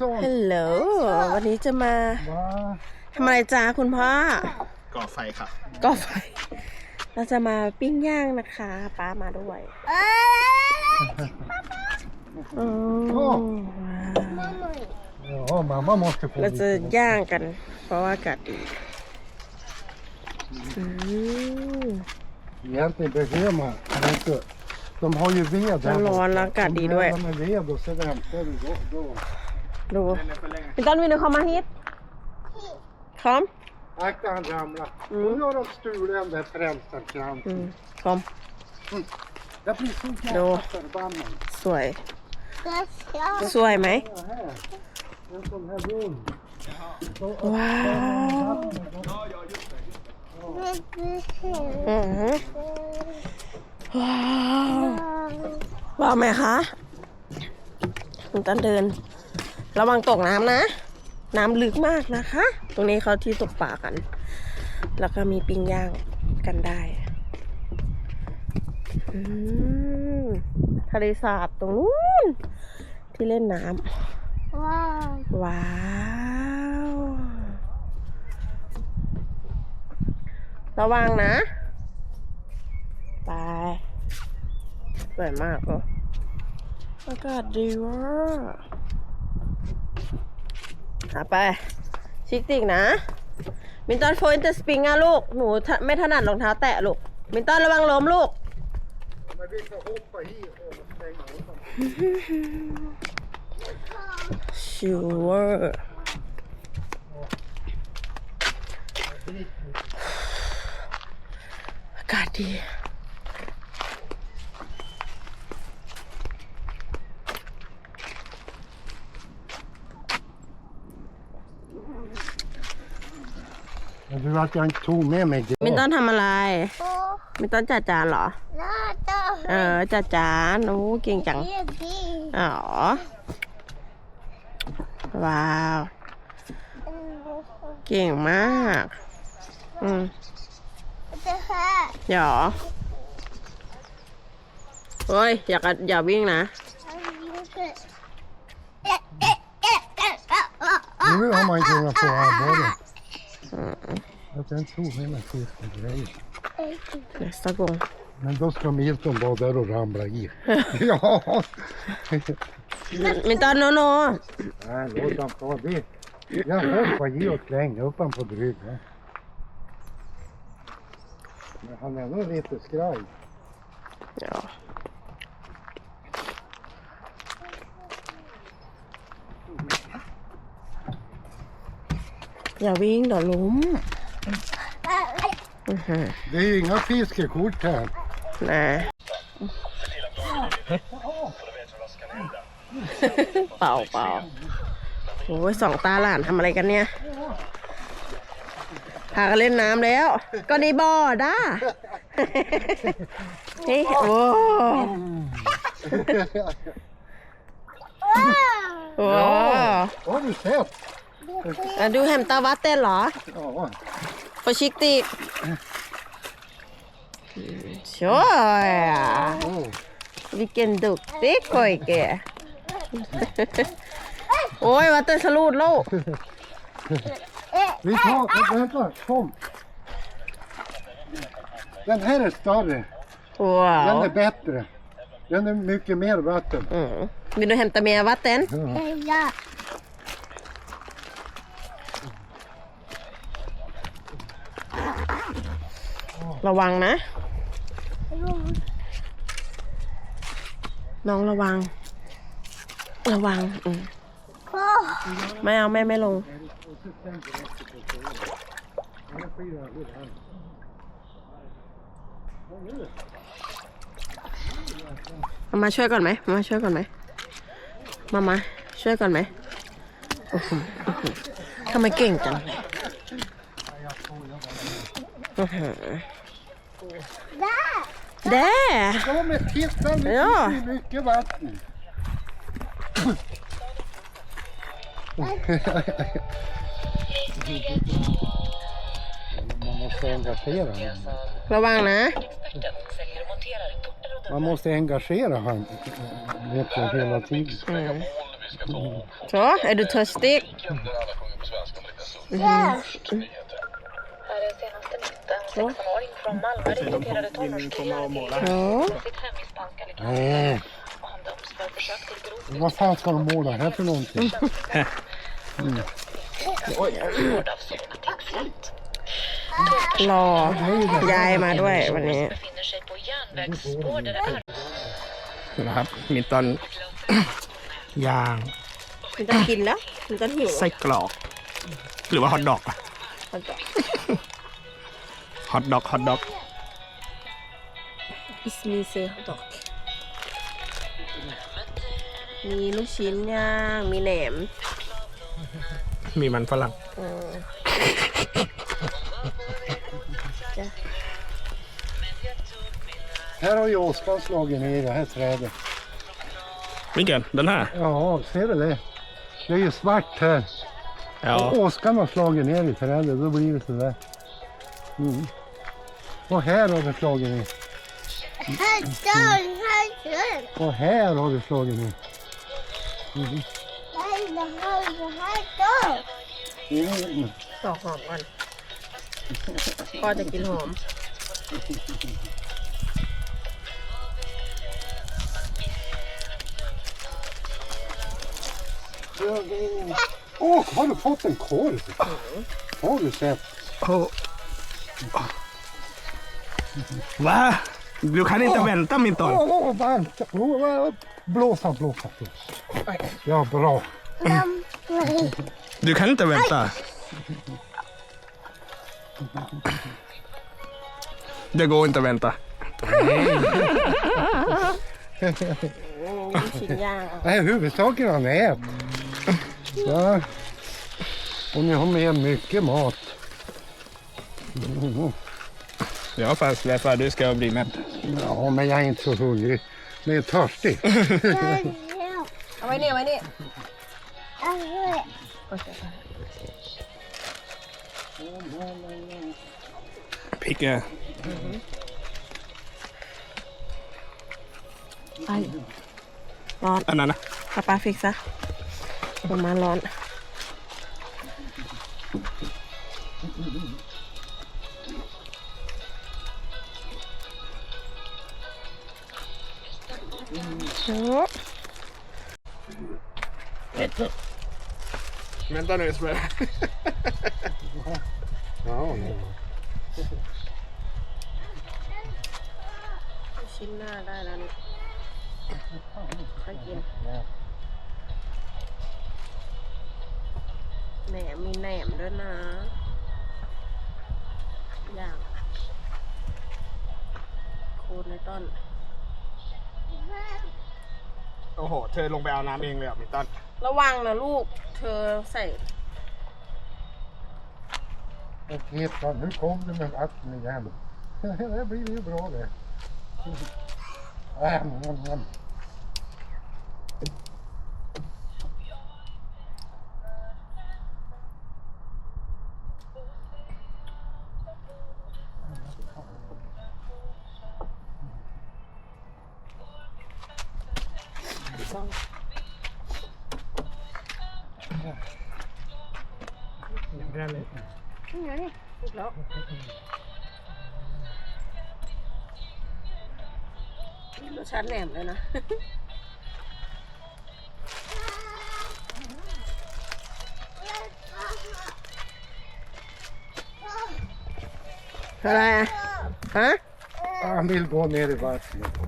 sånt. ฮัลโหลวันนี้จะมา Va? ทำอะไรจ้าคุณพ่อก่อไฟค่ะก็ไฟ เราจะมาปิ้งย่างนะคะป้ามาด้วยอืมว้าว Ja, mamma måste få เราจะ lite. ย่างกัน เพราะว่าอากาศดีอืม Egentligen behöver man inte. De har ju ved มันร้อนแล้วอากาศดีด้วย De med ved och så väntar du då. då. ดูพี่ต้นวินดูเขามาฮิตพร้อม Akta han ramlar. Mm. Nu har de stulit den där อื frälsarkransen. มพร้อม Jag blir så Då. jävla förbannad. สวยสวยไหม Så här. En sån här rund. ว้าวอือหือว้าวว้าวไหมคะคุณตันเดิน ระวังตกน้ำนะ น้ำลึกมากนะคะ ตรงนี้เขาที่ตกปลากัน แล้วก็มีปิ้งย่างกันได้อืมทะเลสาบตรงนู้นที่เล่นน้ำว้าวระวังนะ ไปสวยมากเลยอากาศดีเว่ะ หาไป ชิคติกนะ มินตันโฟอินเตอร์สปริงอะลูก หนูไม่ถนัดรองเท้าแตะลูก มินตันระวังล้มลูก Men vi ska hoppa i och stänga av dem. ชัวร์อากาศดี Men du att jag inte tog med mig มินตั glas. นทำอะไรมินตันจัดจานเหรอเออจัดจานโอ้เก่งจังอ๋อ ว้าว เก่งมาก อืมเดี๋ยวเฮ้ย อย่ากัดอย่าวิ่งนะ Nu har man inte kunnat få abborre. Att jag inte tog med mig fiskegrejer. nästa gång Men då ska Milton vara där och ramla i. ja! มินตันโนโน Nej, låt han ta det. Jag hoppar i och slänger upp han på bryggan. Men han är nog lite skraj. Ja.อย่าวิ่งเดี๋ยวล้มอื้อหือ Det är ju inga fiskekort här. นะเปล่าเปล่าโอ้ยสองตาหลานทำอะไรกันเนี่ย พากันเล่นน้ำแล้ว ก็ในบ่อด้า เฮ้ยโอ้โห Har du sett? อะดูแฮมตาวัดเต้นเหรอ Ja. Försiktigt. Så. Oh. Vilken duktig pojke. Oj, vad det slog låg. Vi tar, vänta, kom. Den här är större. Den är Wow. bättre. Den är mycket mer vatten. Mm. Vill du hämta mer vatten? Ja. ระวังนะ น้องระวัง ระวังอืมไม่เอาแม่ไม่ลง มามาช่วยก่อนไหมมามาช่วยก่อนไหมมามาช่วยก่อนไหมอื้อหืออื้อหือทำไมเก่งจังอื้อหื Där! Där! Ja men titta nu ja. finns det mycket vatten. Man måste engagera honom. Vad var det? Eh? Man måste engagera honom vet jag, hela tiden. Mm. Så, är du törstig? Mm. Mm. Från Malmö rekryterade tonårskillar till Ja. sitt hem i spanska Alicante. Nej, Och han döms för försök till grovt vad fan ska de måla här för någonting? vård av Solna tingsrätt. รอยายมาด้วยวันนี้ Befinner sig på järnvägsspår där det är นะครับ มีตอนย่าง มันจะกินแล้ว มันจะหิวไส้กรอก หรือว่าฮอทดอกอะมันจะ ฮอทดอกฮอทดอก อิสมีเซฮอทดอกมีลูกชิ้นย่าง มีแหนม มีมันฝรั่ง อืมจ้ะ Här har ju åskan slagit ner i det här trädet. นี่เกินด้านหน้า Ja, ser du det? Det är ju svart här. อ๋อ Och åskan har slagit ner i trädet, då blir det sådär. Mm. Och här har det slagit ner. Och här har det slagit ner. Mm. Mm. ดอกหอมก่อนพ่อจะกินหอม Åh, har du fått en korv? Har du sett? Va? Du kan inte vänta Minton. Åh, oh, oh, vänta. Oh, blåsa, blåsa, blåsa. Ja, bra. Du kan inte vänta. Det går inte att vänta. Det är huvudsaken att han äter. Och ni har med mycket mat. Mm. ja fast därför du ska bli mätt Ja, men jag är inte så hungrig. Men jag är törstig. เอาไว้นี่เอาไว้นี่ พริกอะ ไปร้อน อันนั้นนะ ป้าป้าฟิกซะประมาณร้อน vänta nu Sverre Ja, nej. ชิ้นหน้าได้แล้วนี่ค่อยกินแหนมมีแหนมด้วยนะ อย่างโคนในต้น โอ้โห เธอลงไปเอาน้ำเองเลยเหรอะมินตันระวังนะลูก เธอใส่ Och Petra, nu kom du med vatten igen. Det blir ju bra det. Äh, mm, mm. xong nhận ra mệt không nhớ đi nó sán nèm đây nè Hva er det? Hæ? Jeg vil gå ned i vannet.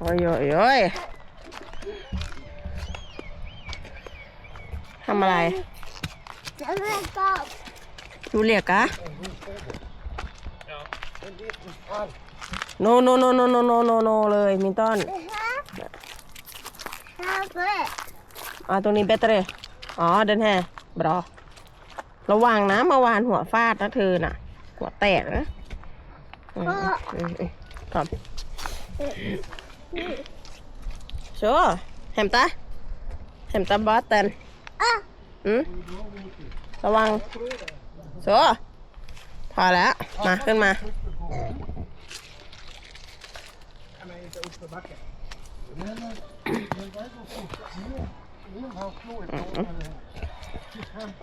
Oi, oi, oi. ยนะอะไรอะฮะ Han vill gå ner i vattnet. โอ้ยโอ้ยโอ้ยทำอะไรดูเหลียกะ โนโนโนโนโนโนโนโนเลยมินตันอ่าตรงนี้เบตเลยอ๋อเดินแห่บรอ ระวังนะเมื่อวานหัวฟาดนะเธอน่ะ หัวแตกนะอืมอืมอืมก่อนชัวแฮมตาแฮมตาบอสเตน อืมระวังชัวพอแล้ว มาขึ้นมา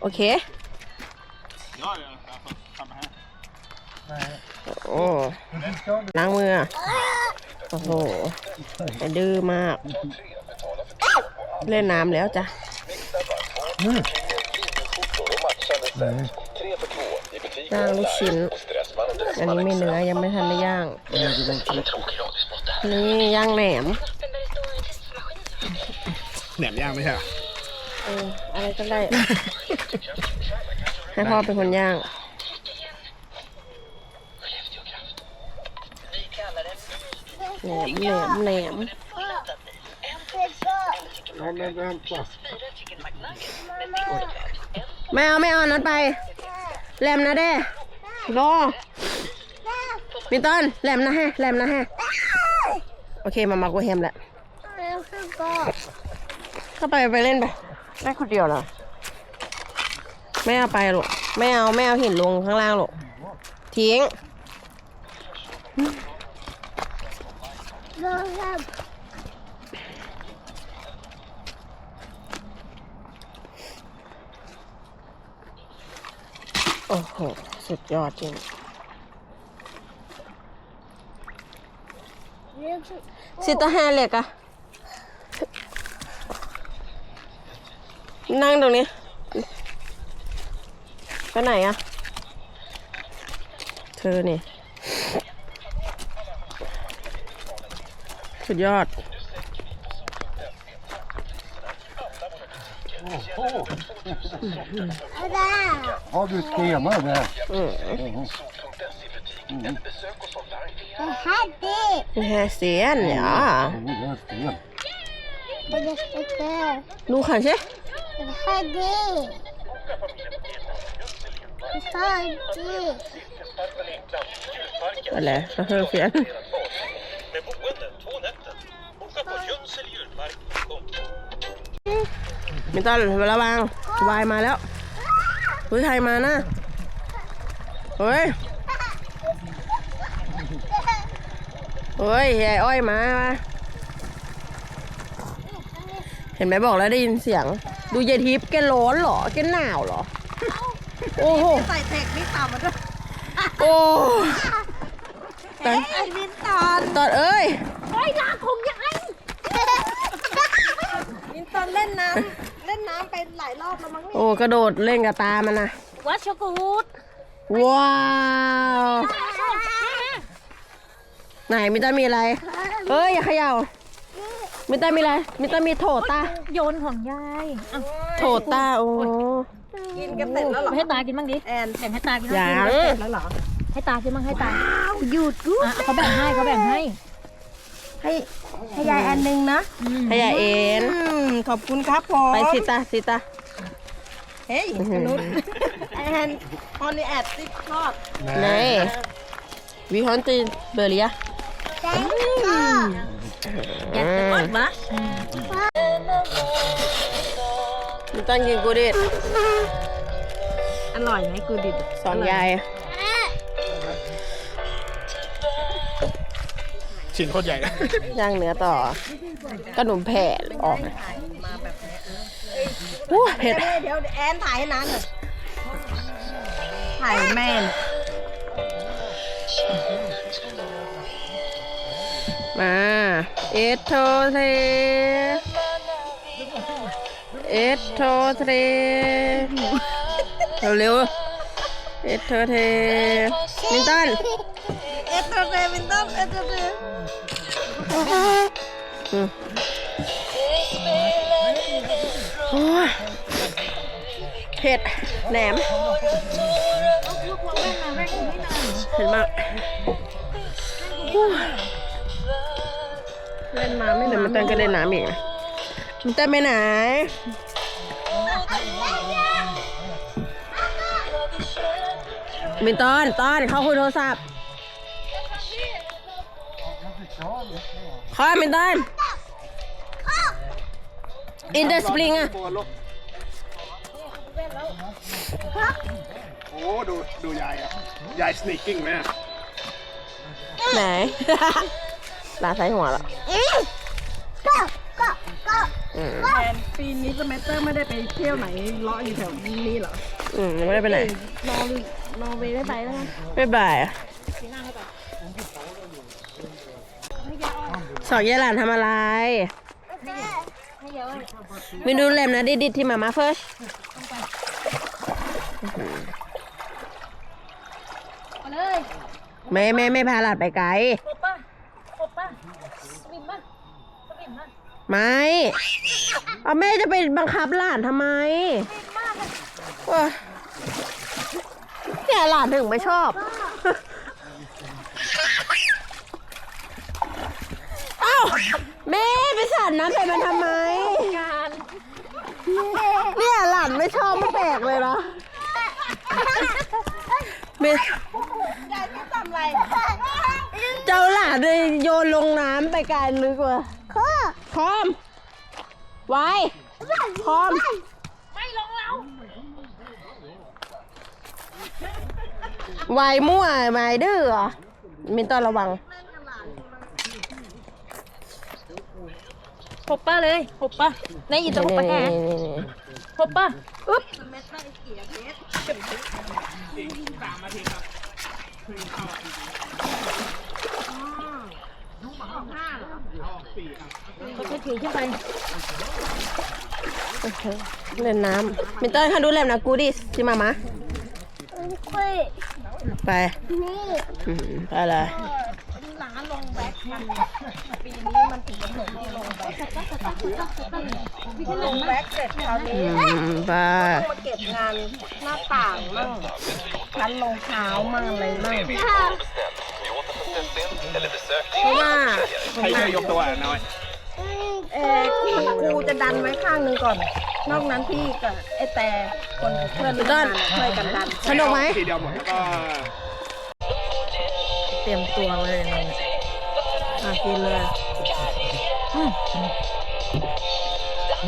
โอเค โอ้ล้างมือ โอ้โหดื้อมาก เล่นน้ำแล้วจ้ะ ไหนย่างลูกชิ้น อันนี้ไม่เนื้อยังไม่ทันได้ย่าง นี่ย่างแหนม แหนมย่างไม่ใช่เหรอเอออะไรก็ได้ ให้พ่อเป็นคนย่าง แหนมแหนมแหนมเอาแม่แม่ป่ะ ไม่เอาไม่เอาอันนั้นไป แหลมนะเด้รอมีต้นแหลมนะฮะแหลมนะฮะโอเคมามากูแฮมแหละเข้าไปไปเล่นไปได้คนเดียวเหรอไม่เอาไปหรอกไม่เอาไม่เอาหินลงข้างล่างหรอกทิ้ง โอ้โห สุดยอดจริง Sitter här och leka. นั่งตรงนี้ ไปไหนอะเธอนี่ สุดยอด där? อืม Mhm. นี่แฮเซียนเนี่ย Oh, det är en sten. Du kanske? Eller, jag hör fel. มินตันระวังวายมาแล้วเฮ้ยใครมานะเฮ้ยเฮ้ยยายอ้อยมามาเห็นไหมบอกแล้วได้ยินเสียง ดูยายทิพย์แกร้อนเหรอแกหนาวเหรอ โอ้โหใส่เทคนิคตามมาด้วยโอ้ตอนไอ้วินตอนตอนเอ้ยไอ้ลาของยายวินตอนเล่นน้ำเล่ นน้ำไปหลายรอบแล้วมั้งเนี่ยโอ้กระโดดเล่นกับตามันนะวัชกูดว้าวไหนมิต้ามีอะไรเฮ้ยอย่าเขย่ามิต้ามีอะไรมิต้ามีโถตาโยนของยายอะโถตาโอ้กินกันเสร็จแล้วเหรอให้ตากินบ้างดิแอนแบ่งให้ตากินยับ้างงเสร็จแล้วเหรอให้ตากินบ้างให้ตาหยุดกูอะเขาแบ่งให้เขาแบ่งให้ ให้ให้ยายแอนหนึ่งนะให้ยาเอ็น อืมขอบคุณครับผมไปสิตาสิตา เฮ้ยมนุษย์แอนออนนี่แอดติ๊กทอด Nej. Vi har inte börjat. Jättegott va? Vi tar en godis. อร่อยไหมกูดิบสอนยาย ชิ้นโคตรใหญ่ย่างเนื้อต่อขนมแผ่ออกโอ้เผ็ดเดี๋ยวเดี๋ยวแอนถ่ายให้น้าหน่อยถ่ายแม่นมาเอสโทเทเอสโทเทเร็วๆเอสโทเทมินตันเอสโตเรวินตันเอสโตเรอืมโอ้ย เผ็ดแหนมเผ็ดมากเล่นมาไม่เดี๋ยวมันเต้นก็เล่นน้ำอีกนะมันเต้นไปไหนมินตอนตอนเขาคุยโทรศัพท์ คอยมินตอนอินเดอร์สปริงอะโอ้ดูดูยายอะ ยายสเนกกิ้งไหมอะไหน ลาใส่หัวแล้วอืมแอนปีนี้สเมสเตอร์ไม่ได้ไปเที่ยวไหนเลาะอยู่แถวนี้เหรอ อืมยังไม่ได้ไปไหนนอร์นอร์เวย์ไม่ไปแล้วนะไม่บ่ายอะ สองยายหลานทำอะไรไปดูเล่มนะดิดิที่มามาเฟิร์สเอาเลยไม่ไม่ไม่พาหลานไปไกลครบป่ะครบป่ะสวิมป่ะสวิมป่ะไม่เอาแม่จะไปบังคับหลานทำไมเว้ยเนี่ยหลานถึงไม่ชอบ เอ้า แม่ไปสาดน้ำใส่มันทำไม การเนี่ยหลานไม่ชอบไม่แปลกเลยนะเมเจ้าหลานเลยโยนลงน้ำไปไกลนึกว่าพร้อม ไว้พร้อม ไม่ลงแล้วไวมั่วไม่ดื้อเหรอมินต้องระวัง ครบป่ะเลยครบป่ะในอีตัวครบป่ะแกครบป่ะอึ๊บก็จะถือขึ้นไปเล่นน้ำมินเตอร์ค่ะดูแลมนะกูดิสิมามาไปอืมไปเลยลงแบ็ คเสร็จคราวนี้อืมไปมาเก็บงานหน้าต่างมั่งชั้นรองเท้ามั่งอะไรมั่งเพราะว่าใครช่วยยกตัวอะน้อยเออครูครูจะดันไว้ข้างหนึงก่อน นอกนั้นพี่กับไอแต่คนเพื่อนร่วมงานช่วยกันดัน สนุกไหม ทีเดียวหมดแล้วก็เตรียมตัวเลยนะอะกินเลย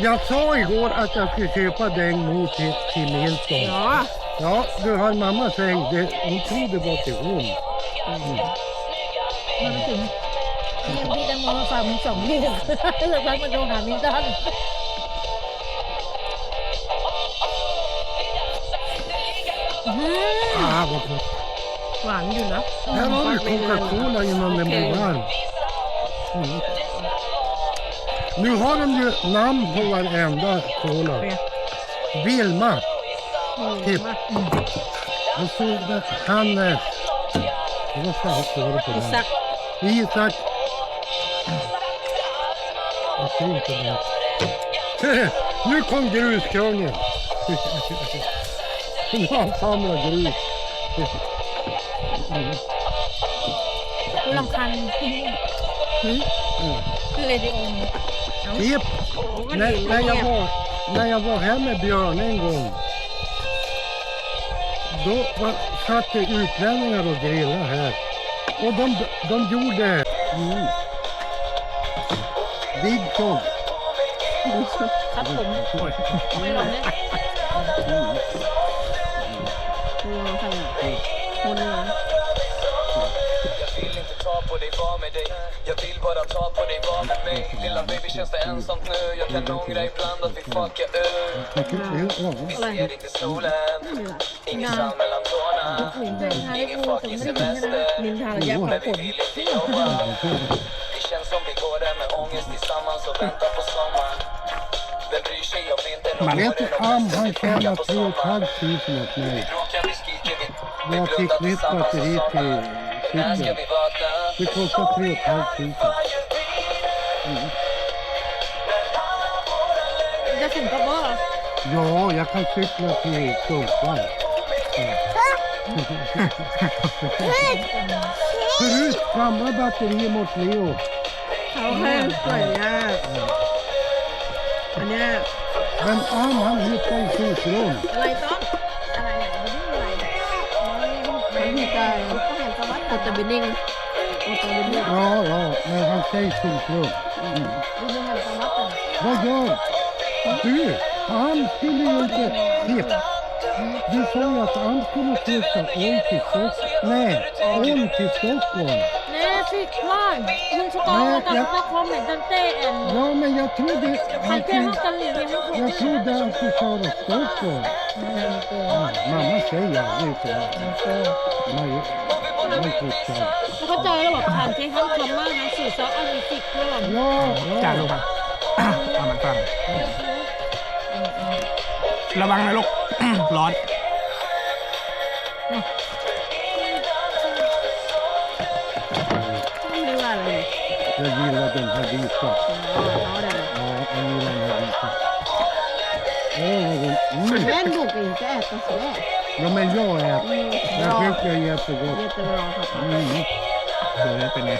Jag sa igår att jag skulle köpa den mot till, till Nilsson. เนาะ Ja, du har mamma säng. Det, hon trodde det var till hon. มันไม่ถึงเนี่ยพี่แตงโมมาฝากมึงสองที่สักพักมันโทรหามินตัน Ah, vad gott. หวานอยู่นะ Här har vi Coca-Cola innan den blir varm. Mm. Nu har de ju namn på varenda kola. Vilma. Tipp. Och så Hannes. Vad fan? Isak. Isak. Nu kom gruskungen. nu har han samlat grus. Hur långt kan... Hur? Hur är det? Typ, när, när, jag var, när jag var här med Björn en gång. Då var, satt det utlänningar och grillade här. Och de, de gjorde... Mm. Big Tom. Mm på dig, var med dig. Jag vill bara ta på dig, var med mig. Lilla baby känns det ensamt nu? Jag kan ångra ibland att vi fuckar ur Vi ser inte solen. Ingen sand mellan tårna. Ingen fucking semester. Men vi vill inte jobba. Det känns som vi går där med ångest tillsammans och väntar på sommaren. Vem bryr sig om vintern och Vet du, och han tjänar på 3 sommaren 500 åt mig. Jag fick nytt batteri till cykeln. Vi vakna? Det kostar 3 500. จะถึงกับว่า Ja, jag kan cykla till Sundsvall. Förut, gamla batterier mot Leo. เขาแค่สวยมากอันเนี้ย Men Am han hittade i skitrum. อะไรต้นอะไรไหนไม่ได้อะไรมันมีใจโอตบินิ่งโอตบินิ่ง Ja, ja, men han säger skitrum. Vad gör du? Han skulle ju inte... Tipp. Du sa ju att kommer att flytta om till Stockholm. Nej, om till Stockholm. Nej, flygplan. Hon ska Nej, åka jag- till kommer den än. Ja, men jag trodde Han kan åka med jag trodde att du sa att Stockholm. Mamma säger aldrig så. Nej, nej, flyttar. เขาใจแล้วแบบผ่านที่ห้างคำมากนะสื่อซออันนี้สิกลอน Ja, จ่า ja. ลูกมาเอามันฟังระวังนะลูก ร้อนไม่ว่าอะไรเลย Jag gillar den här vita. เอาได้เลย Ja, jag gillar den här vita. Åh, vad god. Mm. Den boken inte äta sådär. Ja, men jag äter. Mm. Jag tycker det är jättegott. Jättebra pappa. Mm. Då äter ni.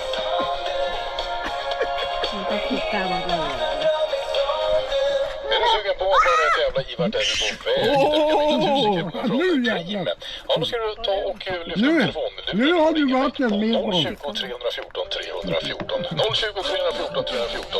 Vänta, titta vad bra är du sugen på att tävla i Vart är du nu jävlar! Ja, ska du ta och eh, lyfta nu, telefonen. Nu, har du vatten med miljon. 020 314 314. 020 314 314.